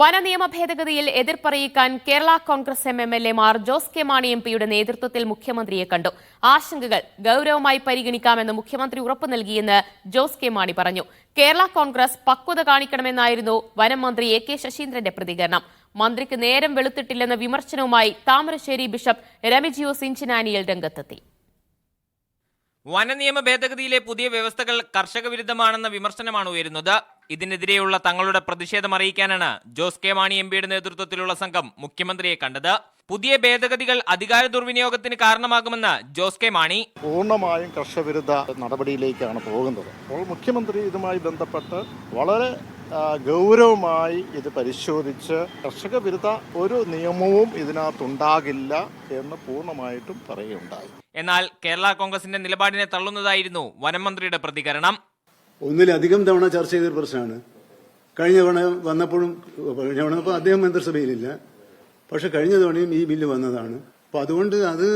വനനിയമ ഭേദഗതിയിൽ എതിർപ്പറിയിക്കാൻ Kerala Congress M M L A Mar Jose K Mani M പിയുടെ നേതൃത്വത്തിൽ മുഖ്യമന്ത്രിയെ കണ്ടു. ആശങ്കകൾ ഗൌരവമായി പരിഗണിക്കാമെന്ന് മുഖ്യമന്ത്രി ഉറപ്പു നൽകിയെന്ന് ജോസ് കെ മാണി പറഞ്ഞു. കേരള കോൺഗ്രസ് പക്വത കാണിക്കണമെന്നായിരുന്നു വനം മന്ത്രി എ കെ ശശീന്ദ്രന്റെ പ്രതികരണം. മന്ത്രിക്ക് നേരം വെളുത്തിട്ടില്ലെന്ന വിമർശനവുമായി താമരശ്ശേരി ബിഷപ്പ് രമിജിയോ ഇഞ്ചിനാനിയൽ രംഗത്തെത്തി. വനനിയമ ഭേദഗതിയിലെ പുതിയ വ്യവസ്ഥകൾ കർഷക വിരുദ്ധമാണെന്ന വിമർശനമാണ് ഉയരുന്നത്. ഇതിനെതിരെയുള്ള തങ്ങളുടെ പ്രതിഷേധം അറിയിക്കാനാണ് ജോസ് കെ മാണി എം പിയുടെ നേതൃത്വത്തിലുള്ള സംഘം മുഖ്യമന്ത്രിയെ കണ്ടത്. പുതിയ ഭേദഗതികൾ അധികാര ദുർവിനിയോഗത്തിന് കാരണമാകുമെന്ന് ജോസ് കെ മാണി. പൂർണമായും കർഷകവിരുദ്ധ നടപടിയിലേക്കാണ് പോകുന്നത്. അപ്പോൾ മുഖ്യമന്ത്രി ഇതുമായി ബന്ധപ്പെട്ട് വളരെ ഗൗരവമായി ഇത് പരിശോധിച്ച് കർഷക വിരുദ്ധ ഒരു നിയമവും ഇതിനകത്തുണ്ടാകില്ല എന്ന് പൂർണമായിട്ടും പറയുകയുണ്ടായി. എന്നാൽ കേരള കോൺഗ്രസിന്റെ നിലപാടിനെ തള്ളുന്നതായിരുന്നു വനം മന്ത്രിയുടെ പ്രതികരണം. ഒന്നിലധികം തവണ ചർച്ച ചെയ്തൊരു പ്രശ്നമാണ്. കഴിഞ്ഞ തവണ വന്നപ്പോഴും കഴിഞ്ഞ തവണ അദ്ദേഹം മന്ത്രിസഭയിലില്ല. പക്ഷെ കഴിഞ്ഞ തവണയും ഈ ബില്ല് വന്നതാണ്. അപ്പൊ അതുകൊണ്ട് അത്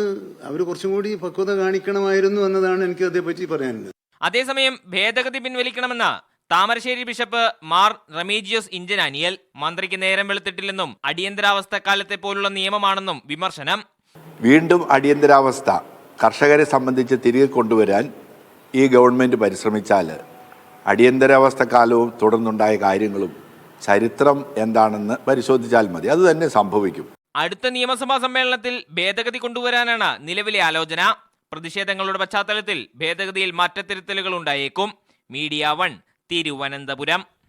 അവർ കുറച്ചും കൂടി പക്വത കാണിക്കണമായിരുന്നു എന്നതാണ് എനിക്ക് അതേപ്പറ്റി പറയാനുള്ളത്. അതേസമയം ഭേദഗതി പിൻവലിക്കണമെന്ന് താമരശ്ശേരി ബിഷപ്പ് മാർ റമീജിയസ് ഇഞ്ചനാനിയൽ മന്ത്രിക്ക് നേരം വെളുത്തിട്ടില്ലെന്നും അടിയന്തരാവസ്ഥ കാലത്തെ പോലുള്ള നിയമമാണെന്നും വിമർശനം. വീണ്ടും അടിയന്തരാവസ്ഥ. കർഷകരെ സംബന്ധിച്ച് തിരികെ കൊണ്ടുവരാൻ ഈ ഗവൺമെന്റ് പരിശ്രമിച്ചാൽ അടിയന്തരാവസ്ഥ കാലവും തുടർന്നുണ്ടായ കാര്യങ്ങളും ചരിത്രം എന്താണെന്ന് പരിശോധിച്ചാൽ മതി. അത് തന്നെ സംഭവിക്കും. അടുത്ത നിയമസഭാ സമ്മേളനത്തിൽ ഭേദഗതി കൊണ്ടുവരാനാണ് നിലവിലെ ആലോചന. പ്രതിഷേധങ്ങളുടെ പശ്ചാത്തലത്തിൽ ഭേദഗതിയിൽ മാറ്റത്തിരുത്തലുകൾ ഉണ്ടായേക്കും. Media one. തിരുവനന്തപുരം